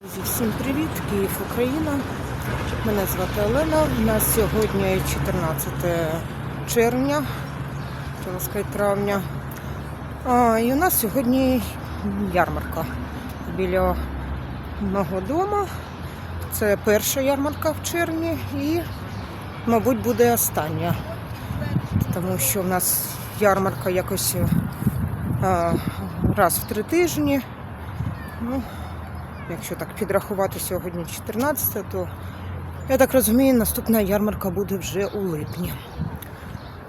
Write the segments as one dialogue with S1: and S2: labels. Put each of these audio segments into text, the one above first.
S1: Друзі, Всім привіт! Київ, Україна. Мене звати Олена. У нас сьогодні 14 червня, хотіла сказати, травня. А, і у нас сьогодні ярмарка біля мого дому. Це перша ярмарка в червні і, мабуть, буде остання. Тому що в нас ярмарка якось а, раз в три тижні. Ну, Якщо так підрахувати сьогодні 14, то я так розумію, наступна ярмарка буде вже у липні.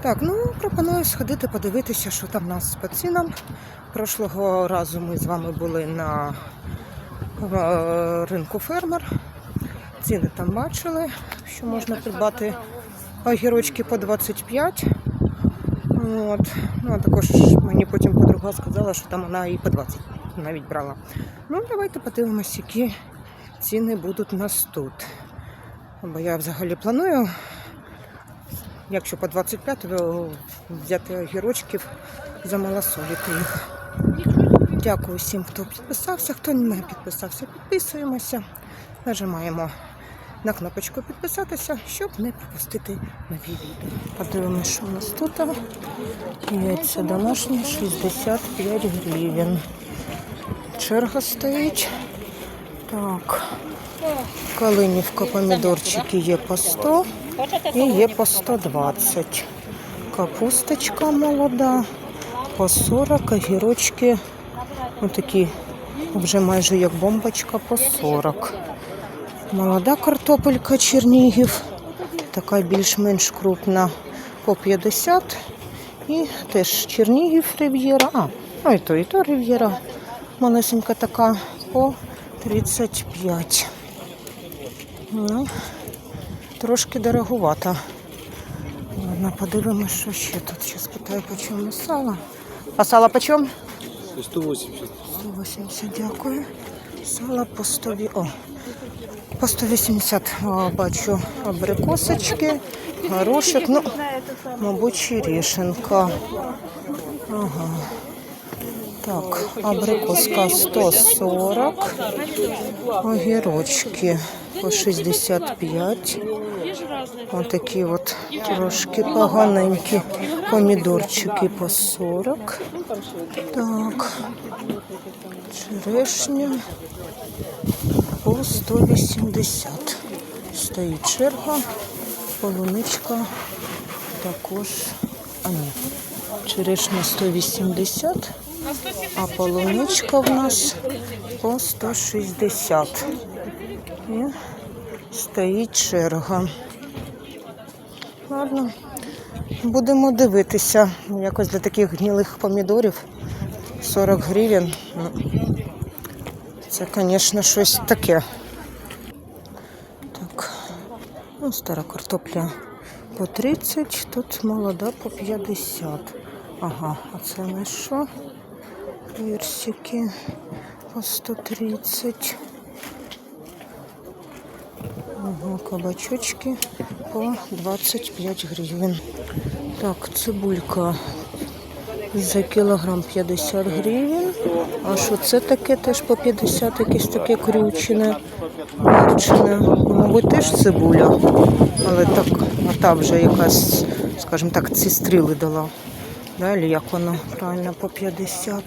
S1: Так, ну пропоную сходити подивитися, що там у нас по цінам. Прошлого разу ми з вами були на е, ринку фермер. Ціни там бачили, що можна придбати огірочки по 25. От. Ну, а також мені потім подруга сказала, що там вона і по 20 навіть брала. Ну, давайте подивимось, які ціни будуть у нас тут. Бо я взагалі планую, якщо по 25, то взяти огірочків, замалосолити їх. Дякую всім, хто підписався. Хто не підписався, підписуємося. Нажимаємо на кнопочку підписатися, щоб не пропустити нові відео. Подивимось, що у нас тут. Яйця домашні 65 гривень. Черга стоїть. Так. Калинівка помідорчики є по 100 і є по 120. Капусточка молода по 40, огірочки отакі вже майже як бомбочка по 40. Молода картопелька Чернігів, така більш-менш крупна по 50. І теж Чернігів Рив'єра. А, ну і то, і то Рив'єра. Малесенька така по 35. Ну, трошки дороговато. Ладно, подивимось, що ще тут. Зараз питаю, по чому сало. А сало по чому?
S2: 180.
S1: 180, дякую. Сало по 100, о, по 180 о, бачу абрикосочки, горошок, ну, мабуть, черешенка. Ага. Так, абрикоска 140, огірочки по 65. Отакі от трошки поганенькі помідорчики по 40. Так, черешня по 180. Стоїть черга, полуничка також. А ні, черешня 180, а полуничка в нас по 160. І стоїть черга. Ладно, будемо дивитися. Якось для таких гнилих помідорів 40 гривень. Ну, Це, звісно, щось таке. Так, ну, стара картопля по 30, тут молода по 50. Ага, а це на що? Персики по 130. Ага, кабачочки по 25 гривень. Так, цибулька за кілограм 50 гривень. А що це таке теж по 50, якесь таке крючене, вирчене. Мабуть, теж цибуля. Але так, а та вже якась, скажімо так, ці стріли дала. Далі як воно правильно по 50.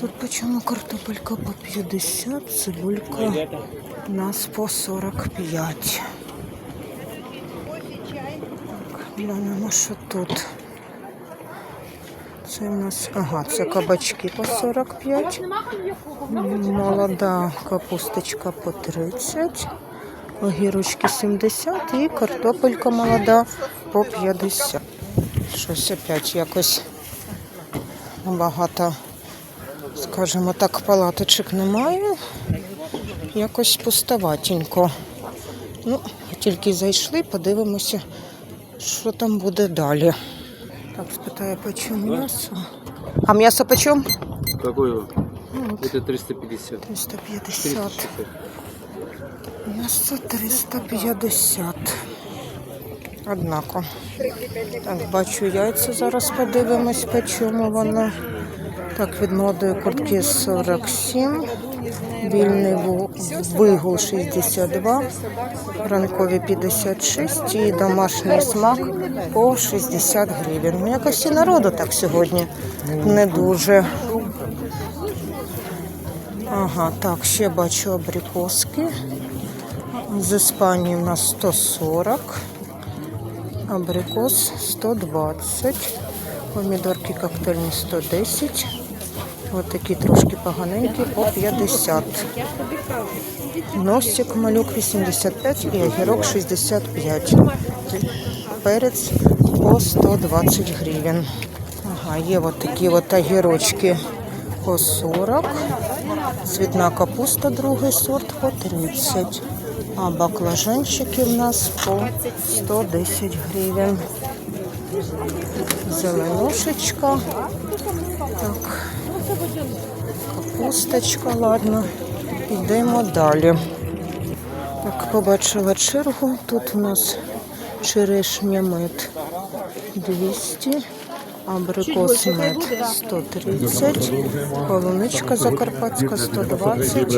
S1: Тут почему картопелька по 50, цибулька у нас по 45. Так, глянемо, що тут. Це у нас, ага, це кабачки по 45. Молода капусточка по 30. Огірочки 70 і картопелька молода по 50. Щось опять якось багато скажімо так, палаточок немає. Якось пустоватенько. Ну, тільки зайшли, подивимося, що там буде далі. Так, спитаю, по чому м'ясо. А м'ясо по чому?
S2: Какой его?
S1: Ну,
S2: Это 350.
S1: 350. М'ясо 350. Однако. Так, бачу яйця, зараз подивимось, по чому воно. Так, від молодої куртки 47. Вільний вигул 62, ранкові 56 і домашній смак по 60 гривень. Ну, якось і народу так сьогодні не дуже. Ага, так, ще бачу абрикоски. З Іспанії у нас 140, абрикос 120, помідорки коктейльні 110, Ось такі трошки поганенькі по 50. Носик малюк 85 і огірок 65. Перець по 120 гривень. Ага, є от такі от огірочки по 40. Цвітна капуста другий сорт по 30. А баклажанчики в нас по 110 гривень. Зеленушечка. Так. Капусточка, ладно. Йдемо далі. Так, побачила чергу. Тут у нас черешня мед 200, абрикос мед 130, полуничка закарпатська 120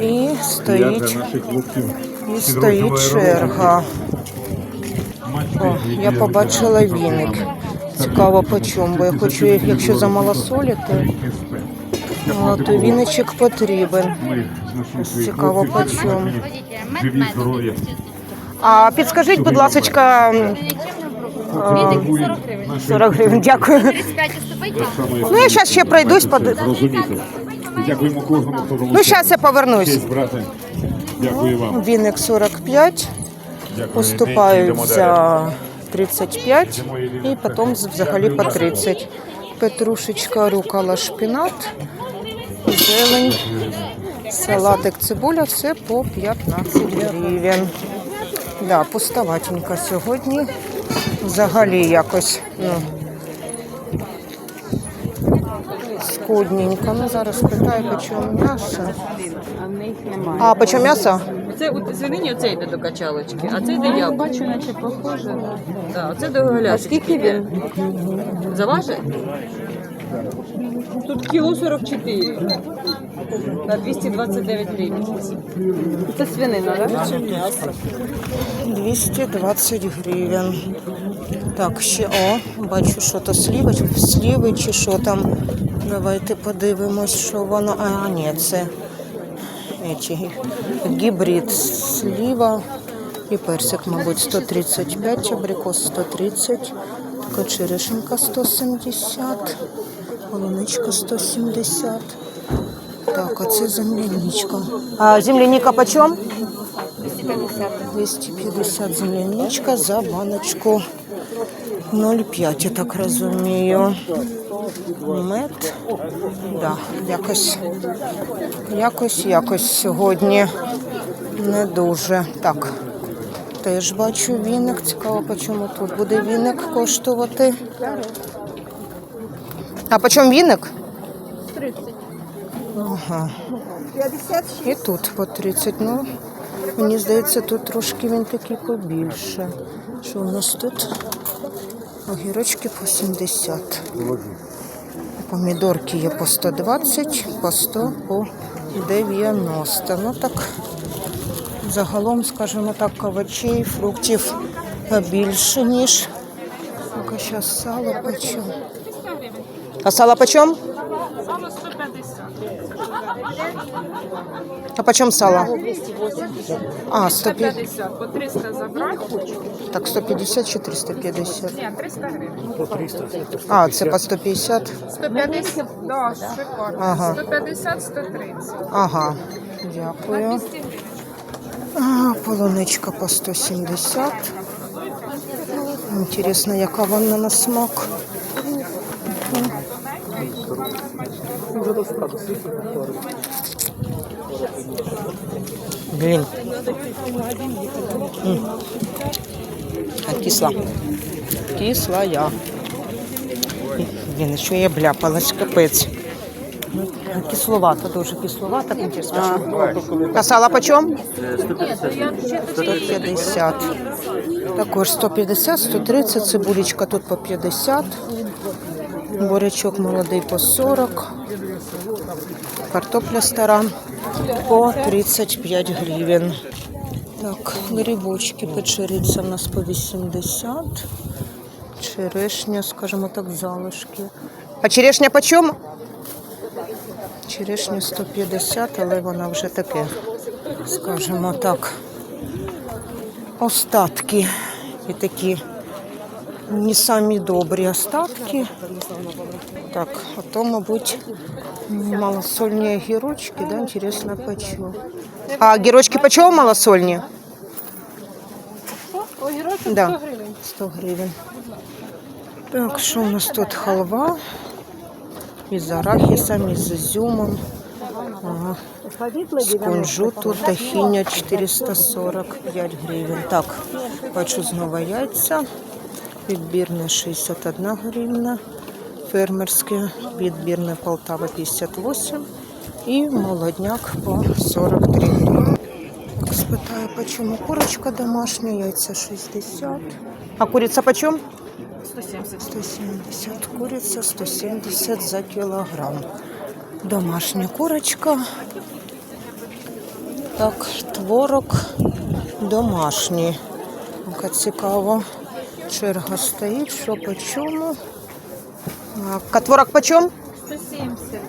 S1: і стоїть, і стоїть черга. О, я побачила віник. Цікаво по чому, бо я хочу, якщо замалосолити, о, то віничок потрібен. Цікаво по чому.
S3: Живі, здорові.
S1: А підскажіть, будь ласка, м, а, 40 гривень, дякую. Ну, я зараз ще пройдусь, под...
S3: Дякуємо кожному, хто
S1: ну, зараз я повернусь.
S3: Честь. Дякую вам.
S1: Віник 45,
S3: Дякую.
S1: уступають за 35 і потім взагалі по 30. Петрушечка, рукола, шпінат, зелень, салатик, цибуля, все по 15 гривень. Да, пустоватенько сьогодні. Взагалі якось, ну, скудненько. Ну, зараз питаю, по чому м'ясо.
S4: А,
S1: по чому м'ясо?
S4: Це у свинині оце йде до качалочки, а це йде яблуко.
S5: Бачу, наче похоже.
S4: Так, це до галяшки.
S5: Скільки він?
S4: Заважить? Тут кіло 44 на 229 гривень.
S5: Це свинина, так?
S1: 220 гривень. Так, ще о, бачу, що то сліви, сліви чи що там. Давайте подивимось, що воно. А, ні, це гібрид сліва і персик, мабуть, 135, абрикос 130, така черешенька 170, полуничка 170. Так, а це земляничка. А земляніка почем? 250 земляничка за баночку 0,5, я так розумію. Мед. Да, якось, якось, якось сьогодні не дуже. Так. Теж бачу віник. Цікаво, по чому тут буде віник коштувати. А по чому віник? 30. Ага. І тут по 30. Ну, мені здається, тут трошки він такий побільше. Що у нас тут? Огірочки по 70. Помідорки є по 120, по 100, по 90. Ну так, загалом, скажімо так, овочей, фруктів більше, ніж. Ну-ка, зараз сало почем. А сало почем? А почем сало? А, 150.
S5: 150, по 300 забрати.
S1: Так, 150 чи 350?
S5: Ні, 300 гривень.
S1: А, це по 150?
S5: 150, да, шикарно.
S1: Ага.
S5: 150, 130.
S1: Ага, дякую. А, полуничка по 170. Інтересно, яка вона на смак. Блін. М. А кисла. Кисла я. Блін, що я бляпалась, капець. Кисловата, дуже кисловата, інтересно. А сало почем? 150. Також 150, 130, цибулечка тут по 50. Борячок молодий по 40. Картопля стара по 35 гривень. Так, грибочки, печериця у нас по 80. Черешня, скажімо так, залишки. А черешня по чому? Черешня 150, але вона вже таке, скажімо так, остатки. І такі не самі добрі остатки. Так, а то, мабуть, малосольні огірочки, да, интересно, почем. А огірочки почем малосольні?
S5: Огірочок
S1: Да.
S5: 100 гривень.
S1: 100 гривень. Так, що у нас тут халва? Із арахісом, із ізюмом. Ага. З кунжуту, тахіня 445 гривень. Так, бачу знову яйця. Відбірне 61 гривна. Фермерське, відбірне Полтава 58 і молодняк по 43 гривні. Спитаю, по чому курочка домашня, яйця 60. А куриця по чому? 170. 170. Куриця 170 за кілограм. Домашня курочка. Так, творог домашній. Цікаво. Черга стоїть, що по чому. А, Катворог по чому? 170.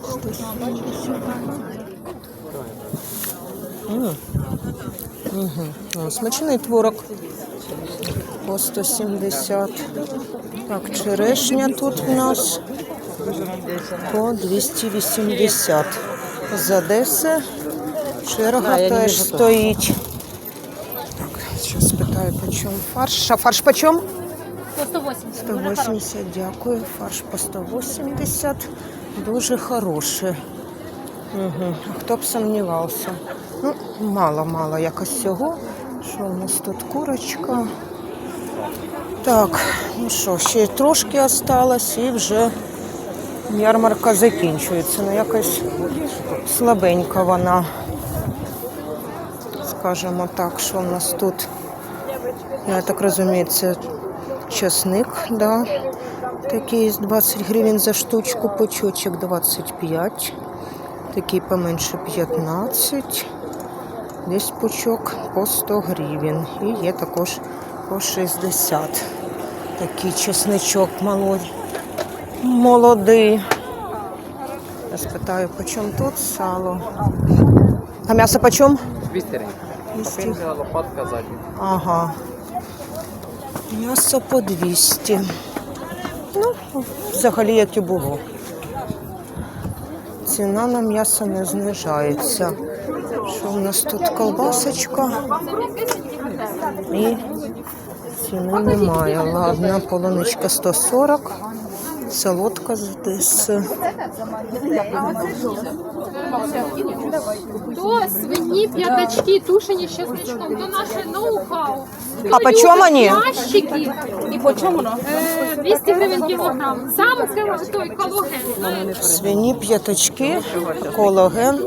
S1: Угу. Смачний творог по 170. Так, черешня тут в нас по 280. З Одеси черга теж стоїть. Так, зараз питаю, по чому фарш. А фарш по чому?
S6: 180.
S1: 180, дякую. Фарш по 180. Дуже хороший. Угу. Хто б сумнівався. Ну, мало-мало якось всього. Що у нас тут курочка? Так, ну що, ще трошки осталось і вже ярмарка закінчується. Ну якось слабенька вона. Скажімо так, що в нас тут. Я так розумію, це часник, да. Такий з 20 гривень за штучку, почочок 25. Такий поменше 15. Десь пучок по 100 гривень. І є також по 60. Такий чесничок молодий. Я спитаю, по чому тут сало? А м'ясо по чому?
S2: 200 гривень. лопатка ззаді.
S1: Ага. М'ясо по 200. Ну, взагалі, як і було. Ціна на м'ясо не знижається. Що в нас тут колбасочка? І ціни немає. Ладно, полоничка 140, солодка з Одеси.
S6: То свині, п'ятачки, тушені з чесничком, то наше ноу-хау.
S1: А по чому вони?
S6: Ящики. І по чому 200 гривень кілограм. Сам це той кологен.
S1: Свині п'ятачки, кологен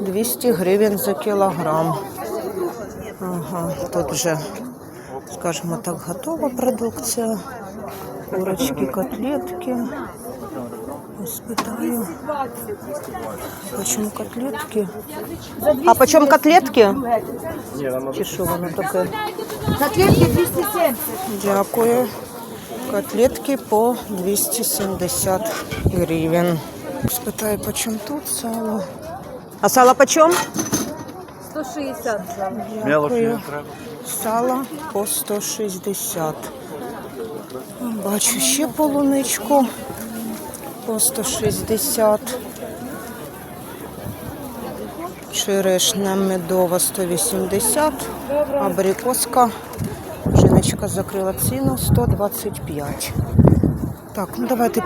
S1: 200 гривень за кілограм. Ага, тут вже, скажімо так, готова продукція. Курочки, котлетки. Спитаю. Почему котлетки? А почем котлетки? Чи що воно таке?
S7: Котлетки 270.
S1: Дякую. Котлетки по 270 гривень. Спитаю, по чому тут сало? А сало по чому?
S7: 160.
S1: Дякую. Сало по 160. Бачу ще полуничку по 160. Черешня медова 180, абрикоска. Жіночка закрила ціну 125. Так, ну давайте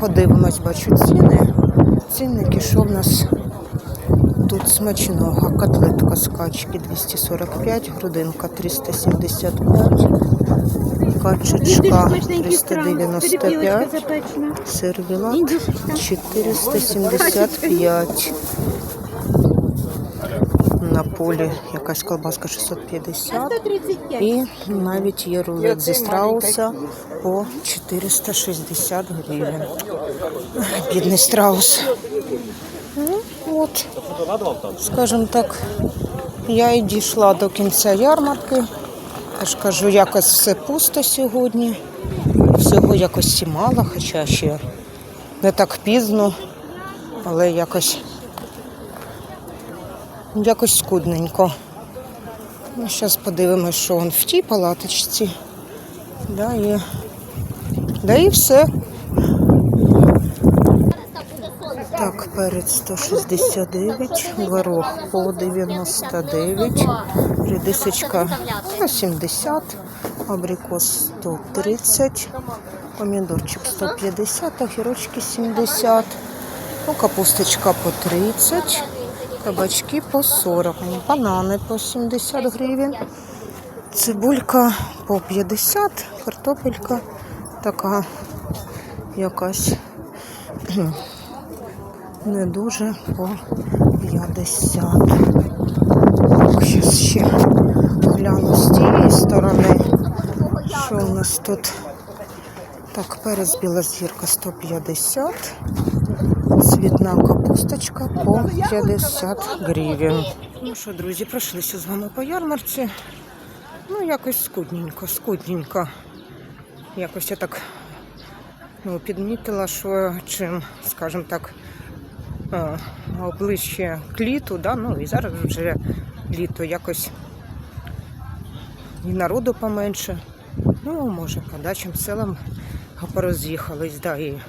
S1: подивимось, бачу ціни. Цінники, що в нас тут смачного. Котлетка з качки 245, грудинка 375, качечка 395, сервілат 475. На полі якась колбаска 650. І навіть є рулет зі страуса по 460 гривень. Бідний страус. От. Скажімо так, я і дійшла до кінця ярмарки. Я ж кажу, якось все пусто сьогодні. Всього якось і мало, хоча ще не так пізно, але якось, якось скудненько. Ну, зараз подивимось, що він в тій палаточці. Да, і, да і все. Так, перець 169, горох по 99, редисочка 70, абрикос 130, помідорчик 150, огірочки 70, ну, капусточка по 30, кабачки по 40, ну, банани по 70 гривень, цибулька по 50, картопелька така якась не дуже по 50. Так, зараз ще гляну з тієї сторони. Що у нас тут? Так, перець біла зірка 150. Цвітна капусточка по 50 гривень. Ну що, друзі, пройшлися з вами по ярмарці. Ну, якось скудненько, скудненько. Якось я так ну, підмітила, що чим, скажімо так, ближче к літу, да, ну і зараз вже літо якось і народу поменше. Ну, може, по дачам селам пороз'їхались, да, і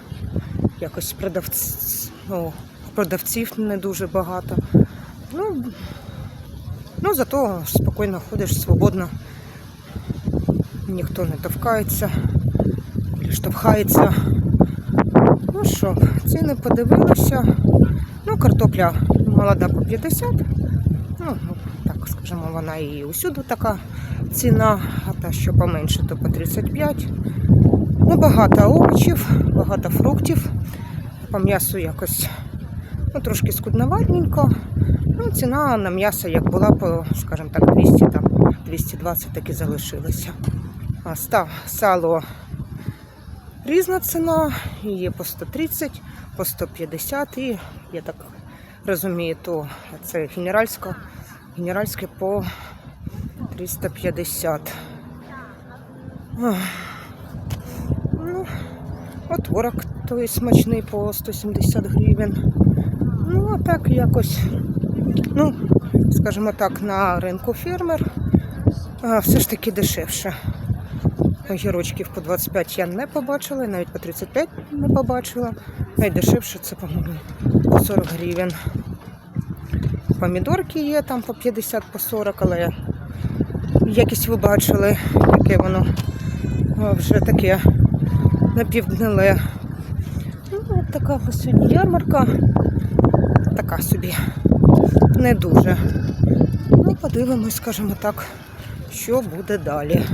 S1: якось продавць, ну, продавців не дуже багато. Ну, ну зато спокійно ходиш, свободно. Ніхто не товкається, штовхається. Ну що, ціни подивилися. Ну, картопля молода по 50. Ну, так скажімо, вона і усюди така ціна, а та, що поменше, то по 35. Ну, багато овочів, багато фруктів. По м'ясу якось ну, трошки скудноватненько. Ну, ціна на м'ясо, як була, по, скажімо так, 200, там, 220 так і залишилася. А став сало різна ціна, є по 130, по 150 і, я так розумію, то це генеральське, генеральське по 350. Ах. Ну, от той смачний по 170 гривень. Ну, а так якось, ну, скажімо так, на ринку фермер все ж таки дешевше. Огірочків по 25 я не побачила, навіть по 35 не побачила. Найдешевше це, по-моєму, по 40 гривень. Помідорки є там по 50, по 40, але якість ви бачили, яке воно вже таке напівгниле. Ну, от така ось сьогодні ярмарка. Така собі. Не дуже. Ну, подивимось, скажімо так, що буде далі.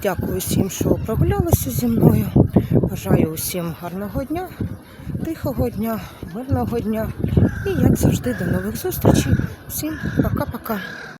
S1: Дякую всім, що прогулялися зі мною. Бажаю усім гарного дня, тихого дня, мирного дня. І як завжди, до нових зустрічей. Всім пока-пока.